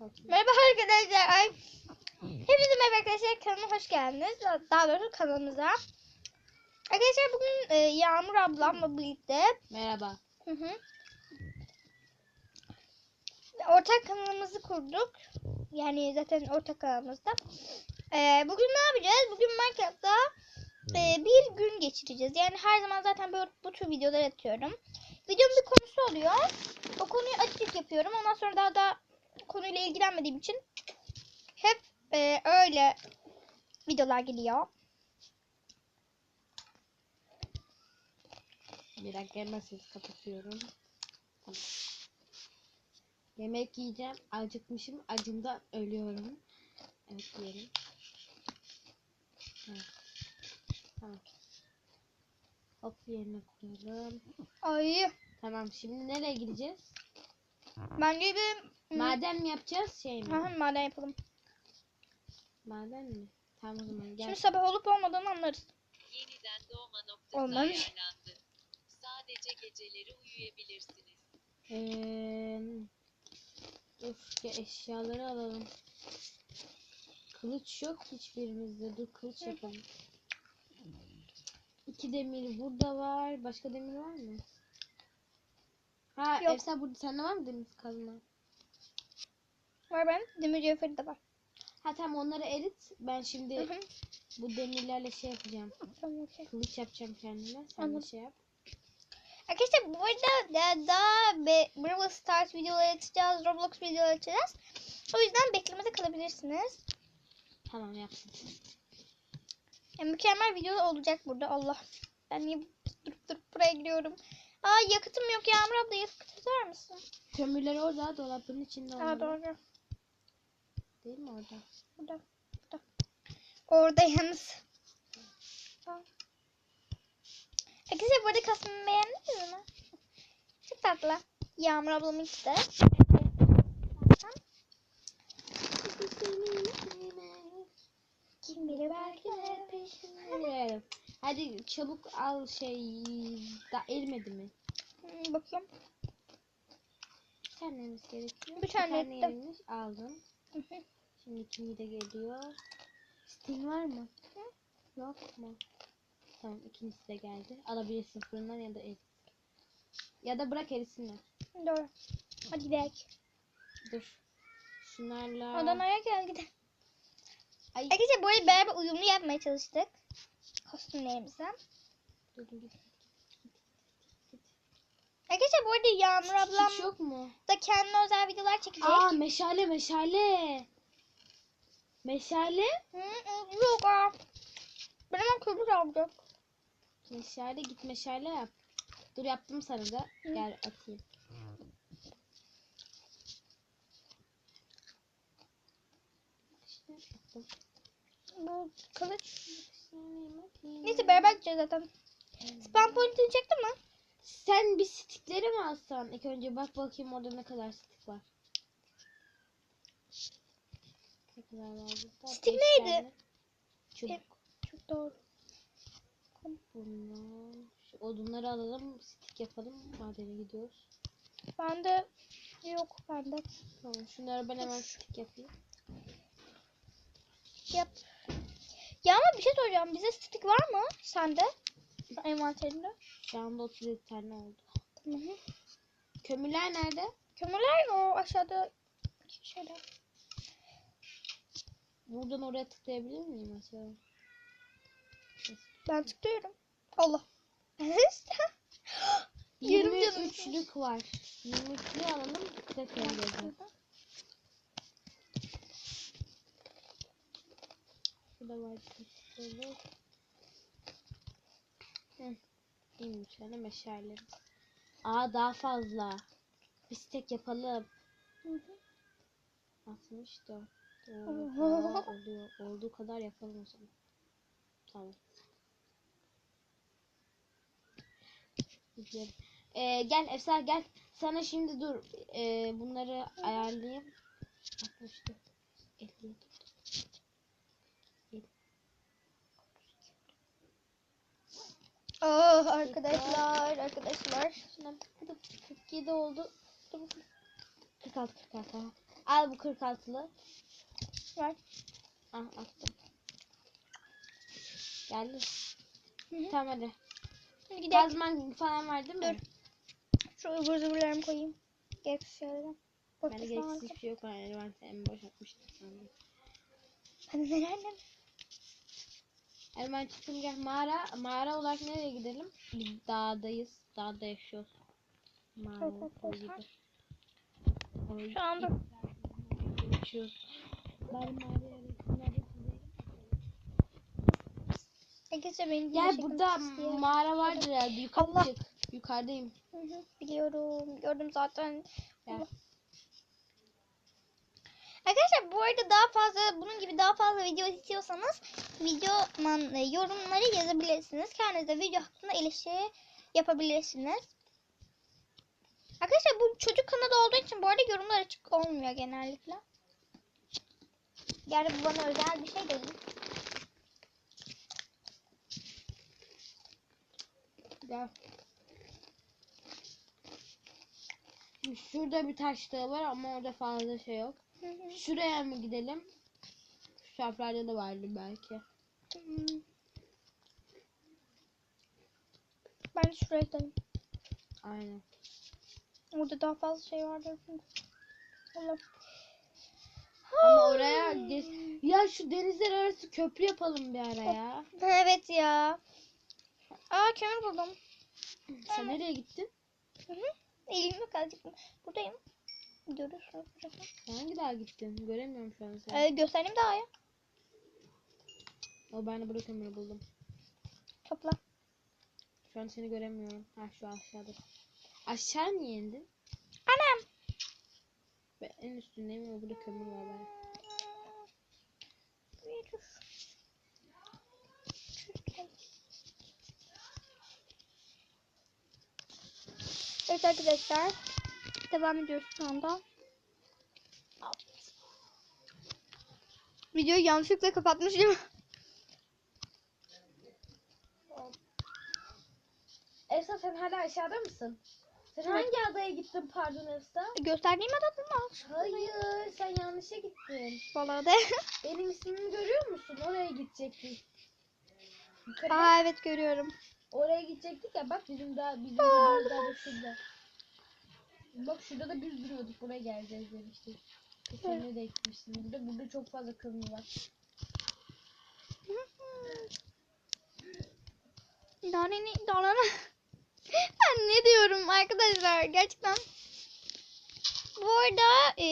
Bakayım. Merhaba arkadaşlar. Ay. Hepinize merhaba arkadaşlar. Kanalıma hoş geldiniz. Daha doğrusu kanalımıza. Arkadaşlar bugün e, Yağmur ablamla birlikte Merhaba. hı hı, ortak kanalımızı kurduk. Yani zaten ortak kanalımızda. E, bugün ne yapacağız? Bugün Minecraft'ta e, bir gün geçireceğiz. Yani her zaman zaten böyle bu tür videolar atıyorum. Videomun bir konusu oluyor. O konuyu açık yapıyorum. Ondan sonra daha da konuyla ilgilenmediğim için hep e, öyle videolar geliyor. Bir dakika hemen sesi kapatıyorum. Tamam. Yemek yiyeceğim. Acıkmışım. Acımdan ölüyorum. Evet yiyelim. Evet. Tamam. Hop yerine koyalım. Ay Tamam şimdi nereye gideceğiz? bence bir Maden mi yapacağız şey mi? Aha, maden yapalım. Maden mi? Tamam o zaman gel. Şimdi sabah olup olmadığını anlarız. Yeniden doğma noktası Olmamış. ayarlandı. Sadece geceleri uyuyabilirsiniz. Eee dur ya eşyaları alalım. Kılıç yok hiçbirimizde. Dur kılıç Hı. yapalım. İki demir burada var. Başka demir var mı? Ha Yok. Efsa burada sende var mı demir kazma? Var ben. Demir cevheri de var. Ha tamam onları erit. Ben şimdi bu demirlerle şey yapacağım. Tamam, okey. Kılıç yapacağım kendime. Sen de Anladım. şey yap. Arkadaşlar bu arada da- daha be, Brawl Stars videoları açacağız. Roblox videoları açacağız. O yüzden beklemede kalabilirsiniz. Tamam yapsın. Yani mükemmel video olacak burada. Allah. Ben niye durup durup buraya giriyorum? Aa yakıtım yok Yağmur abla yakıt atar mısın? Kömürler orada dolabın içinde Aa doğru. Değil mi orada? Burada. Burada. Orada yalnız. Arkadaşlar bu arada kasmımı beğendiniz mi? Çok tatlı. Yağmur ablamın de. Kim bilir belki de peşinde. Evet. Hadi çabuk al şey da erimedi mi? Hmm, bakayım. Bir tane erimesi gerekiyor. Bir tane ettim. erimiş aldım. Hı hı. Şimdi ikinci de geliyor. Sting var mı? Yok mu? Tamam ikincisi de geldi. Alabilirsin fırından ya da erit. Ya da bırak erisinler. Doğru. Hadi gidelim. Dur. Şunlarla. Adana'ya gel gidelim. Ay. Arkadaşlar bu arada beraber uyumlu yapmaya çalıştık. Kostümlerimizden. Dur, dur, dur. Arkadaşlar bu arada Yağmur ablam Hiç yok mu? da kendine özel videolar çekecek. Aa meşale meşale. Meşale. Hı, yok aa. Ben hemen kömür alacağım. Meşale git meşale yap. Dur yaptım sana da. Hı. Gel atayım. İşte. Bu kılıç. Neyse beraber gideceğiz zaten. Spam pointini çektin mi? Sen bir stikleri mi alsan? İlk önce bak bakayım orada ne kadar stik var. Ne kadar var burada? Stik neydi? Çubuk. Çok doğru. Bunlar. Şu odunları alalım. Stik yapalım. Madene gidiyoruz. Bende yok bende. Tamam şunları ben hemen stik yapayım. Yap. Ya ama bir şey soracağım. Bize stick var mı? Sende? Envanterinde. Şu anda 37 tane oldu. Hı. Kömürler nerede? Kömürler o aşağıda şeyde. Buradan oraya tıklayabilir miyim acaba? Ben tıklıyorum. Allah. Yarım canım. 23'lük var. 23'lüğü alalım. Geleceğim. Şurada var. Şöyle. Hı. 23 tane meşale. Aa daha fazla. Bir tek yapalım. Hı hı. 64. Oha, oluyor. Olduğu kadar yapalım o zaman. Tamam. Ee, gel Efsar gel. Sana şimdi dur. Ee, bunları ayarlayayım. 64. 57. Oh arkadaşlar arkadaşlar. Şuna hadi 47 oldu. Dur, dur. 46 46 tamam. Al bu 46'lı. Ver. Ah attım. Geldi. Hı hı. Tamam hadi. Hadi gidelim. Kazman falan var değil mi? Dur. Şu ıvır zıvırlarımı koyayım. Gereksiz şeylerden. Bende Boşta gereksiz hiçbir şey yok. Yani ben seni boşaltmıştım sandım. Hadi neler. Yani ben çıkınca mağara, mağara olarak nereye gidelim? Biz dağdayız. Dağda yaşıyoruz. Mağara Evet. O Şu anda yaşıyoruz. Herkese beni Gel burada mağara vardır herhalde. Yukarı Allah. çık. Yukarıdayım. Hı hı, Biliyorum. Gördüm zaten. Gel. Arkadaşlar bu arada daha fazla bunun gibi daha fazla video istiyorsanız video e, yorumları yazabilirsiniz. Kendinize video hakkında eleştiri yapabilirsiniz. Arkadaşlar bu çocuk kanalı olduğu için bu arada yorumlar açık olmuyor genellikle. Yani bu bana özel bir şey değil. Gel. Şurada bir taş dağı var ama orada fazla şey yok. Şuraya mı gidelim? Şu taraflarda da vardı belki. Ben şuraya gidelim. Aynen. Orada daha fazla şey vardır. Allah. Ama oraya geç... Ya şu denizler arası köprü yapalım bir ara ya. Evet ya. Aa kömür buldum. Sen nereye gittin? Hı hı. Elim yok azıcık. Buradayım. Hangi dağa gittin? Göremiyorum şu an seni. Ee, göstereyim daha ya. O ben de burada kömür buldum. Topla. Şu an seni göremiyorum. Ha şu aşağıda. Aşağı niye indin? Anam. Ben en üstündeyim ama burada kömür var ben. Evet arkadaşlar. Devam ediyoruz şu anda. Videoyu yanlışlıkla kapatmışım. Efsa sen hala aşağıda mısın? Sen hangi adaya gittin pardon Efsa? Gösterdiğim adamı mı? Hayır sen yanlışa gittin. Vallahi de. Benim ismimi görüyor musun? Oraya gidecektik. Yukarı bak. Aa evet görüyorum. Oraya gidecektik ya bak bizim daha bizim daha da şurada. Bak şurada da biz duruyorduk buraya geleceğiz demiştik. Seni de ekmiştim. Burada, burada çok fazla kömür var. Daneni, danana. Ben ne diyorum arkadaşlar gerçekten. Bu arada e,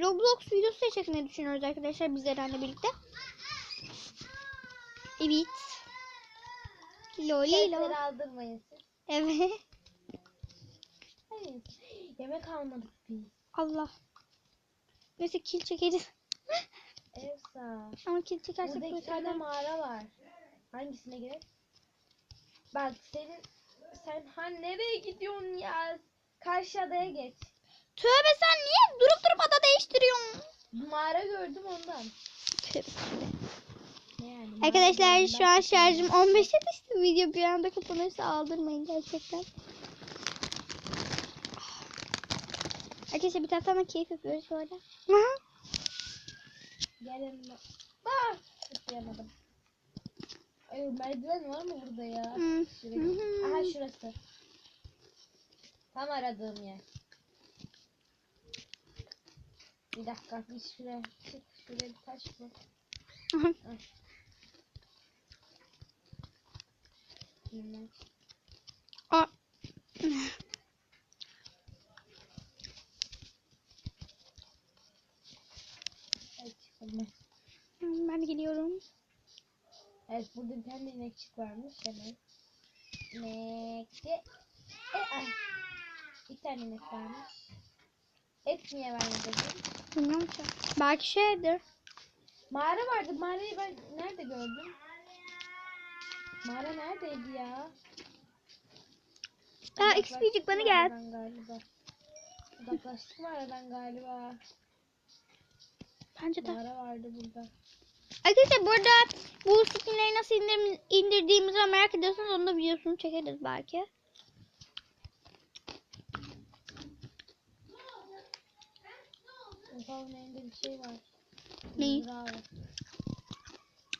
Roblox videosu da çekmeyi düşünüyoruz arkadaşlar biz Eren'le birlikte. Evet. Loli lol. aldırmayın siz. Evet. Hayır. Yemek almadık biz. Allah. Neyse kill çekeriz. Efsa. Ama kill çekersek Burada iki tane mağara var. Hangisine gerek? Bak senin sen ha nereye gidiyorsun ya? Karşı adaya geç. Tövbe sen niye durup durup ada değiştiriyorsun? Mağara gördüm ondan. Tövbe yani? Arkadaşlar şu an şarjım 15'e düştü. Video bir anda kapanırsa aldırmayın gerçekten. Arkadaşlar bir taraftan da keyif yapıyoruz bu arada. Gelin. Ah! Tutayamadım. Ay merdiven var mı burada ya? Şuraya- Aha şurası. Tam aradığım yer. Bir dakika bir şuraya çık. Şuraya bir taş bul. Ay. Bilmem. Aa, Ay, çıkalım. ben geliyorum. Evet burada bir tane inekçik varmış hemen. İnekçi. E, ay. Bir tane inek varmış. Et niye vermedin? Bilmiyorum ki. Belki şeydir. Mağara vardı. Mağarayı ben nerede gördüm? Mağara neredeydi ya? Aa XP'cik bana gel. Galiba. Uzaklaştık mağaradan galiba. Bence de. Mağara vardı burada. Arkadaşlar bu arada bu skinleri nasıl indir, indirdiğimizi merak ediyorsanız onu da videosunu çekeriz belki. Man'de bir şey var. Neyi?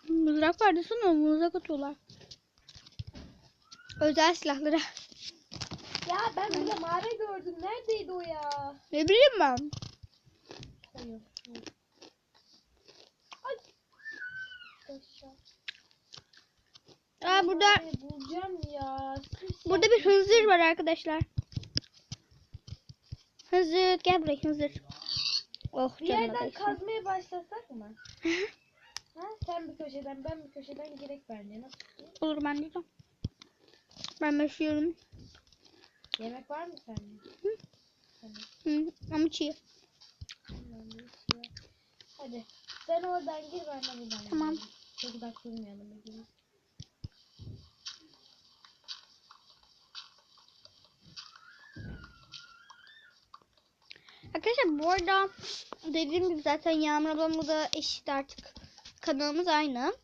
Mızrak vardı sana mızrak atıyorlar. Özel silahlara. Ya ben burada mağara gördüm. Neredeydi o ya? Ne bileyim ben. Hayır. yok. Ay. Aşağı. Aa, burada Mağarayı bulacağım ya. Burada bir hınzır var arkadaşlar. Hınzır gel buraya hınzır. Oh Bir yerden kazmaya başlasak mı? ha? Sen bir köşeden ben bir köşeden girek bence. Nasıl? Olur ben de. Ben başlıyorum. Yemek var mı sende? Hı. Tamam. Hı, ama çiğ. Hadi. Sen oradan gir ben de buradan Tamam. gireyim. Çok uzak durmayalım. hadi. Arkadaşlar bu arada dediğim gibi zaten Yağmur ablamla da eşit artık. Kanalımız aynı.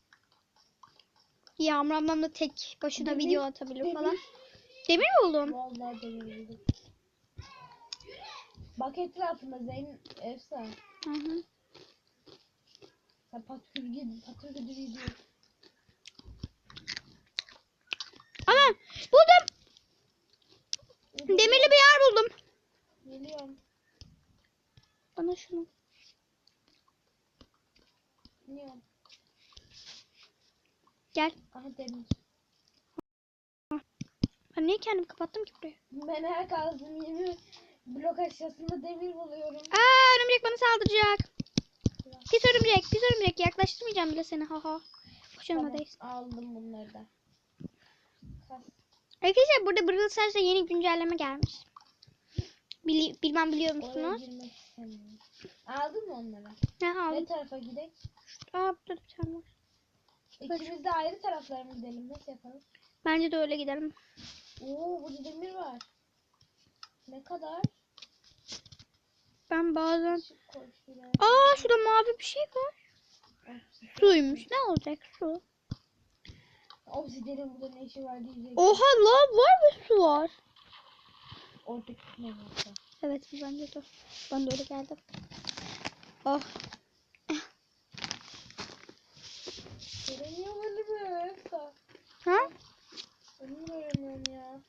Yağmur ablam da tek başına Demir- video atabiliyor demir. falan. Demir mi oldum? Vallahi deneyelim. Bak etrafında Zeyn Efsa. Hı hı. Aman buldum. Demirli bir yer buldum. Geliyorum. Bana şunu. Geliyorum. Gel. Aha demir. Ben niye kendimi kapattım ki buraya? Ben her kazdım yeni blok aşağısında demir buluyorum. Aa örümcek bana saldıracak. Pis örümcek, pis örümcek. Yaklaştırmayacağım bile seni. Ha ha. Hoşuma Tamam, aldım bunları da. Arkadaşlar burada Brawl Stars'ta yeni güncelleme gelmiş. Bili- bilmem biliyor musunuz? Aldın mı onları? Ne Ne aldım? tarafa gidelim? Aa burada da bir tane var. İkimiz de ayrı taraflara mı gidelim? Nasıl yapalım? Bence de öyle gidelim. Oo burada demir var. Ne kadar? Ben bazen... Aa şurada mavi bir şey var. Suymuş. Ne olacak su? Obsidian'ın burada ne işi var diyecek. Oha lav var ve su var. Orada ne varsa. Evet bence de. Ben de öyle geldim. Oh. Göremiyorum önümü. Efsa. Ha? Önümü göremiyorum ya.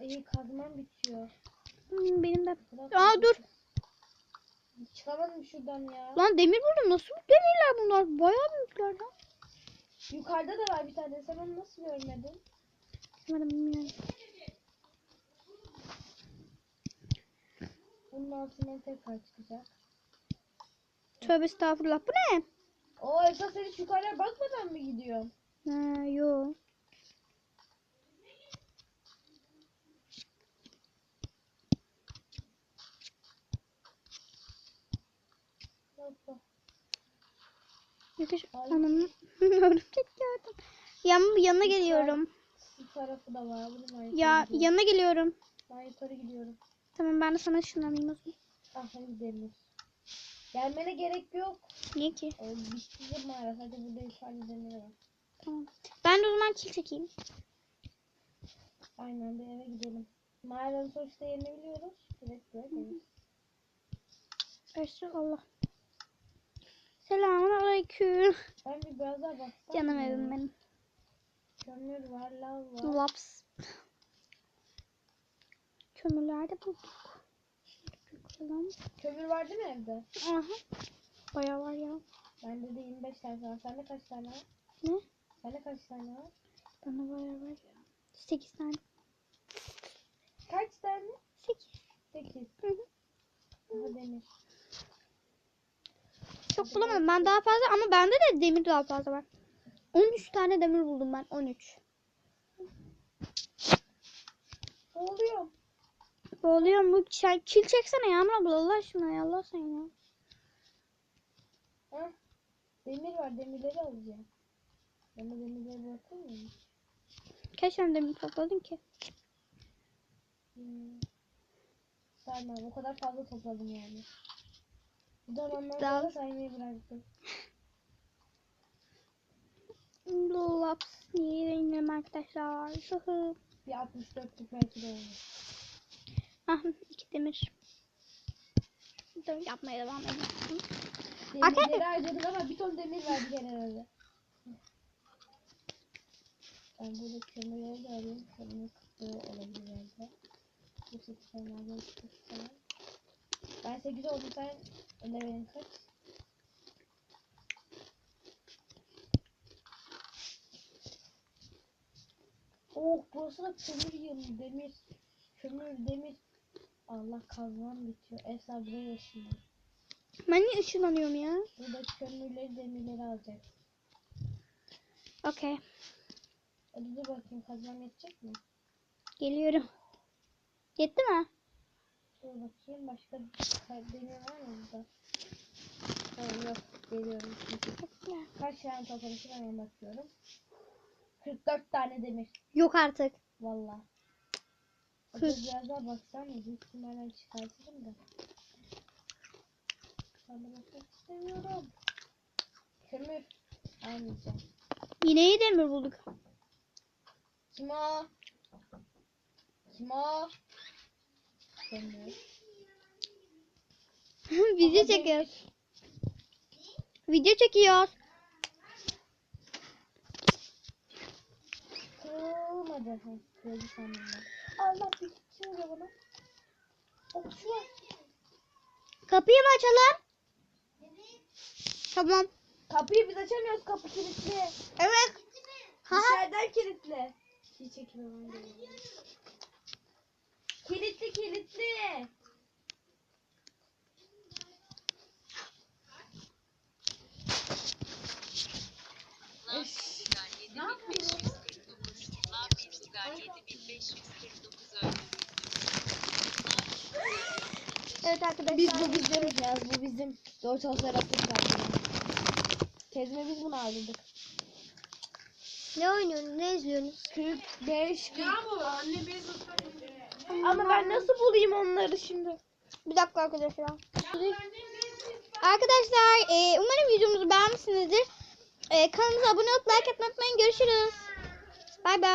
İyi kazmam bitiyor. Hmm, Benim de. Aa dur. Çıkamadım şuradan ya. Lan demir buldum. Nasıl demirler bunlar? Bayağı büyükler lan. Yukarıda da var bir tane. Sen onu nasıl görmedin? Bilmiyorum bilmiyorum. Bunun altından tekrar çıkacak. Tövbe estağfurullah. Bu ne? Oo esas sen hiç yukarıya bakmadan mı gidiyorsun? Ha, yo. Yakış. Ay. Anam. Örümcek gördüm. Yan, yanına geliyorum. Bu tarafı da var. Bunu Ya yukarı gidiyorum. yanına geliyorum. Ben yukarı gidiyorum. Tamam ben de sana o zaman. Ah hadi demir. Gelmene gerek yok. Niye ki? O bitti de mağara. Hadi burada yukarıda demir var. Tamam. Ben de o zaman kil çekeyim. Aynen bir eve gidelim. Mağaranın sonuçta yerini biliyoruz. Direkt buraya geliriz. Allah. Selamun aleyküm. Ben bir daha baksam. Canım evim benim. Kömür var, lav var. Laps. Kömürlerde bulduk. Koyalım. Kömür var değil mi evde? Aha. Bayağı var ya. Bende de 25 tane var. Sende kaç tane var? Ne? Sende kaç tane var? Bana bayağı var ya. 8 tane. Kaç tane? 8. 8. Hı hı. Daha demir. Çok bulamadım. Ben daha fazla ama bende de demir daha fazla var. 13 tane demir buldum ben. 13. Ne oluyor? Boğuluyor mu? Sen kil çeksene Yağmur abla Allah aşkına ya Allah sen ya. Demir var. Demirleri alacağım. Bana demirleri bırakır mısın? Kaç tane demir topladın ki? Hmm. Saymam. O kadar fazla topladım yani. Zamandan Daha- sonra saymayı bıraktım. Laps. İniyorum arkadaşlar? Bir 64'lük belki de olmuş. ah iki demir. da yapmaya devam. Arkadaşlar- Demirleri harcadık ama bir ton demir verdi gene herhalde. Ben burada kömürleri de alayım. Kömür kıtlığı olabilir herhalde. Bu sekiz tane maden çıkırsa. Ben 8 oldum sen önde benim kaç? Oh burası da kömür yığını demir. Kömür demir. Allah kazmam bitiyor. Efsa buraya yaşıyor. Ben niye ışınlanıyorum ya? Burada kömürleri demirleri alacak. Okey. Hadi dur bakayım kazmam yetecek mi? Geliyorum. Yetti mi? Dur bakayım başka bir var mı burada? Tamam yok geliyorum. Kaç tane toplamışım hemen bakıyorum. 44 tane demir. Yok artık. Valla. Kırk. biraz daha baksam? Büyük ihtimalle çıkartırım da. Ben bakmak istemiyorum. Kömür. Almayacağım. Yine iyi demir bulduk. Kim o? Kim o? Video çekiyoruz. Video çekiyoruz. Kırılmadı. Kırıldı. Allah bir şey. Kapıyı mı açalım? Tamam. Kapıyı biz açamıyoruz. Kapı kilitli. Evet. Ha? Dışarıdan kilitli. Şey çekmem. Kilitli kilitli. Labizugar 7549. Labizugar 7549 öldü. Evet arkadaşlar. Biz bu bizim yaz bu bizim. Zor çalışarak yaptık. Tezme biz bunu aldık. Ne oynuyorsunuz? Ne izliyorsunuz? 45 Ama ben nasıl bulayım onları şimdi? Bir dakika arkadaşlar. Arkadaşlar e, umarım videomuzu beğenmişsinizdir. E, kanalımıza abone olup like atmayı unutmayın. Görüşürüz. Bay bay.